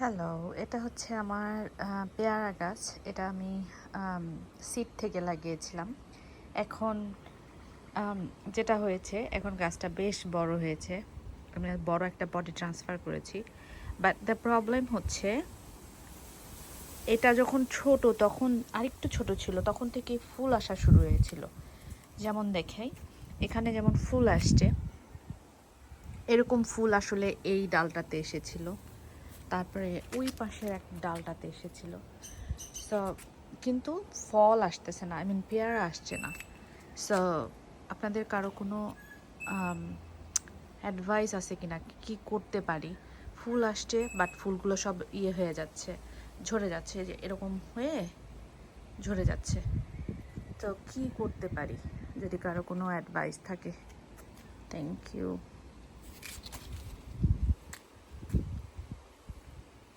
Hello এটা হচ্ছে আমার পেয়ারা গাছ। এটা আমি সিট থেকে লাগিয়েছিলাম। এখন যেটা হয়েছে, এখন গাছটা বেশ বড় হয়েছে। আমি বড় একটা পটে ট্রান্সফার করেছি। বাট দ্য প্রবলেম হচ্ছে, এটা যখন ছোট, তখন আরেকটু ছোট ছিল, তখন থেকে ফুল আসা শুরু হয়েছিল। যেমন দেখাই, এখানে যেমন ফুল আসছে, এরকম ফুল আসলে এই ডালটাতে এসেছিল। তারপরে ওই পাশের এক ডালটাতে এসেছিল। সো কিন্তু ফল আসতেছে না আই মিন পেয়ারা আসছে না। সো আপনাদের কারও কোনো অ্যাডভাইস আছে কিনা কি করতে পারি? ফুল আসছে বাট ফুলগুলো সব ইয়ে হয়ে যাচ্ছে, ঝরে যাচ্ছে যে এরকম হয়ে ঝরে যাচ্ছে। তো কি করতে পারি? যদি কারও কোনো অ্যাডভাইস থাকে। Thank you